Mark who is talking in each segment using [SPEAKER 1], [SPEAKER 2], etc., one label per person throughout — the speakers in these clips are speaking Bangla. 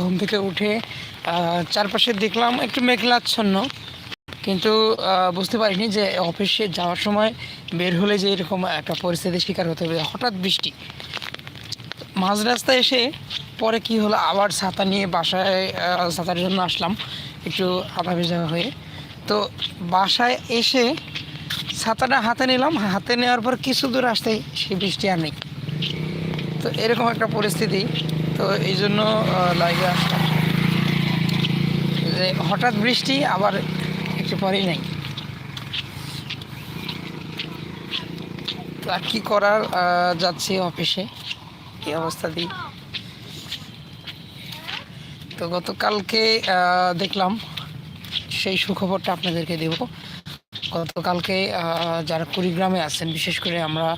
[SPEAKER 1] ঘুম থেকে উঠে চারপাশে দেখলাম একটু মেঘলাচ্ছন্ন। কিন্তু বুঝতে পারিনি যে অফিসে যাওয়ার সময় বের হলে যে এরকম একটা পরিস্থিতির শিকার হতে হবে, হঠাৎ বৃষ্টি। মাঝ রাস্তায় এসে পরে কি হলো, আবার ছাতা নিয়ে বাসায় ছাতার জন্য আসলাম, একটু আধা ভেজা হয়ে। তো বাসায় এসে ছাতাটা হাতে নিলাম, হাতে নেওয়ার পর কিছু দূর আসতেই সেই বৃষ্টি আর নেই। তো এরকম একটা পরিস্থিতি। তো এই জন্য লাইভে আসলাম। যে হঠাৎ বৃষ্টি, আবার একটু পরেই নেই আর কি করার যাচ্ছি অফিসে। এই অবস্থা দিই তো গতকালকে দেখলাম, সেই সুখবরটা আপনাদেরকে দেব। গতকালকে যারা কুড়িগ্রামে আছেন, বিশেষ করে আমরা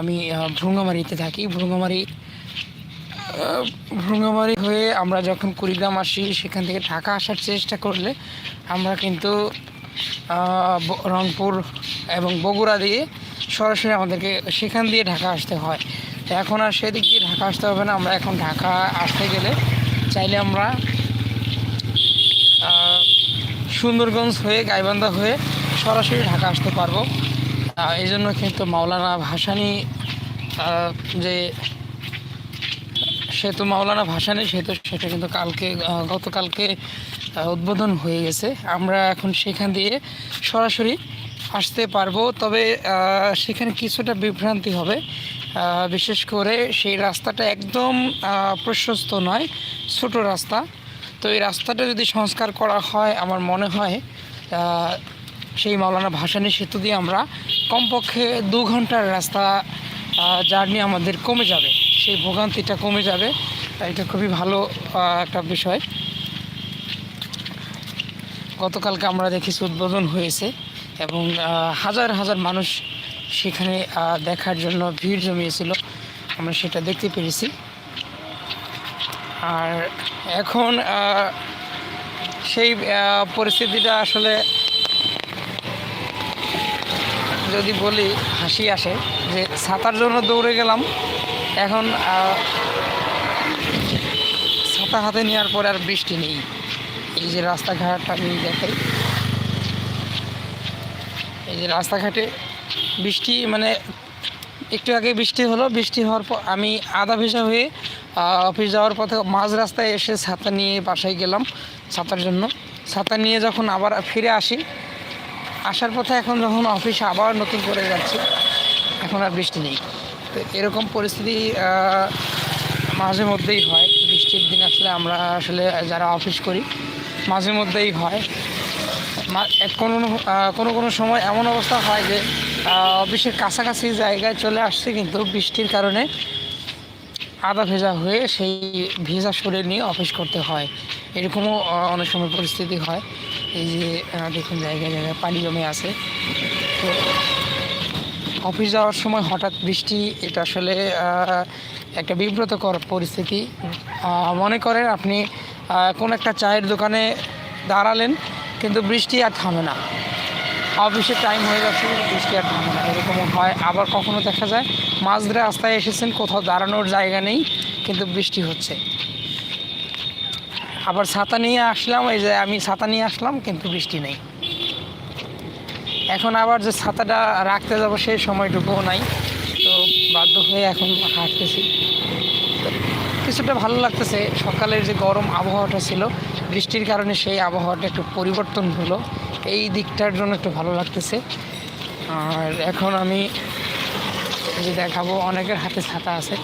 [SPEAKER 1] আমি ভ্রুঙ্গামারিতে থাকি। ভ্রুঙ্গামারি ভ্রুঙ্গামারি হয়ে আমরা যখন কুড়িগ্রাম আসি, সেখান থেকে ঢাকা আসার চেষ্টা করলে আমরা কিন্তু রংপুর এবং বগুড়া দিয়ে সরাসরি আমাদেরকে সেখান দিয়ে ঢাকা আসতে হয়। তো এখন আর সেদিক দিয়ে ঢাকা আসতে হবে না, আমরা এখন ঢাকা আসতে গেলে চাইলে আমরা সুন্দরগঞ্জ হয়ে গাইবান্ধা হয়ে সরাসরি ঢাকা আসতে পারব। এই জন্য কিন্তু মাওলানা ভাসানি যে সেতু মাওলানা ভাসানি সেতু সেটা কিন্তু কালকে গতকালকে উদ্বোধন হয়ে গেছে। আমরা এখন সেখান দিয়ে সরাসরি আসতে পারব। তবে সেখানে কিছুটা বিভ্রান্তি হবে। বিশেষ করে সেই রাস্তাটা একদম প্রশস্ত নয়, ছোট রাস্তা। তো এই রাস্তাটা যদি সংস্কার করা হয়, আমার মনে হয় সেই মাওলানা ভাসানী সেতু দিয়ে আমরা কমপক্ষে দু ঘণ্টার রাস্তা জার্নি আমাদের কমে যাবে। সেই ভোগান্তিটা কমে যাবে। এটা খুবই ভালো একটা বিষয়। গতকালকে আমরা দেখেছি উদ্বোধন হয়েছে এবং হাজার হাজার মানুষ সেখানে দেখার জন্য ভিড় জমিয়েছিল। আমরা সেটা দেখতে পেরেছি। আর এখন সেই পরিস্থিতিটা আসলে যদি বলি, হাসি আসে যে ছাতার জন্য দৌড়ে গেলাম। এখন ছাতা হাতে নেওয়ার পরে আর বৃষ্টি নেই। এই যে রাস্তাঘাট আমি দেখাই। এই যে রাস্তাঘাটে বৃষ্টি মানে একটু আগে বৃষ্টি হলো। বৃষ্টি হওয়ার পর আমি আধা ভেসা হয়ে অফিস যাওয়ার পথে মাঝ রাস্তায় এসে ছাতা নিয়ে বাসায় গেলাম ছাতার জন্য। ছাতা নিয়ে যখন আবার ফিরে আসি, আসার পথে এখন যখন অফিসে আবার নতুন করে যাচ্ছি, এখন আর বৃষ্টি নেই। তো এরকম পরিস্থিতি মাঝে মধ্যেই হয়। বৃষ্টির দিন আসলে আমরা আসলে যারা অফিস করি, মাঝে মধ্যেই হয়। কোনো কোনো কোনো সময় এমন অবস্থা হয় যে অফিসের কাছাকাছি জায়গায় চলে আসছে কিন্তু বৃষ্টির কারণে আদা ভেজা হয়ে সেই ভেজা শরীর নিয়ে অফিস করতে হয়। এরকমও অনেক সময় পরিস্থিতি হয়। এই যে দেখুন জায়গায় জায়গায় পানি জমে আছে। তো অফিস যাওয়ার সময় হঠাৎ বৃষ্টি, এটা আসলে একটা বিব্রতকর পরিস্থিতি। মনে করেন আপনি কোন একটা চায়ের দোকানে দাঁড়ালেন, কিন্তু বৃষ্টি আর থামে না। অফিসের টাইম হয়ে যাচ্ছে, বৃষ্টি আর থামে না। এরকমও হয়। আবার কখনো দেখা যায় মাঝ রাস্তায় এসেছেন, কোথাও দাঁড়ানোর জায়গা নেই, কিন্তু বৃষ্টি হচ্ছে। আবার ছাতা নিয়ে আসলাম, এই যে আমি ছাতা নিয়ে আসলাম, কিন্তু বৃষ্টি নেই। এখন আবার যে ছাতাটা রাখতে যাব সেই সময়টুকুও নাই। তো বাধ্য হয়ে এখন হাঁটতেছি। কিছুটা ভালো লাগতেছে, সকালের যে গরম আবহাওয়াটা ছিল, বৃষ্টির কারণে সেই আবহাওয়াটা একটু পরিবর্তন হলো। এই দিকটার জন্য একটু ভালো লাগতেছে। আর এখন আমি যে দেখাবো, অনেকের হাতে ছাতা আছে।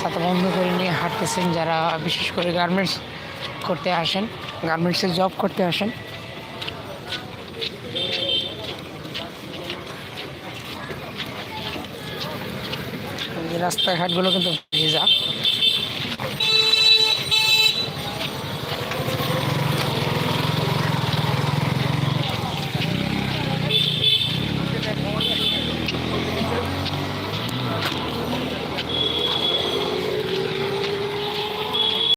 [SPEAKER 1] ছাতা বন্ধ করে নিয়ে হাঁটতেছেন যারা, বিশেষ করে গার্মেন্টস করতে আসেন, গার্মেন্টসে জব করতে আসেন। রাস্তাঘাটগুলো কিন্তু ভেজা।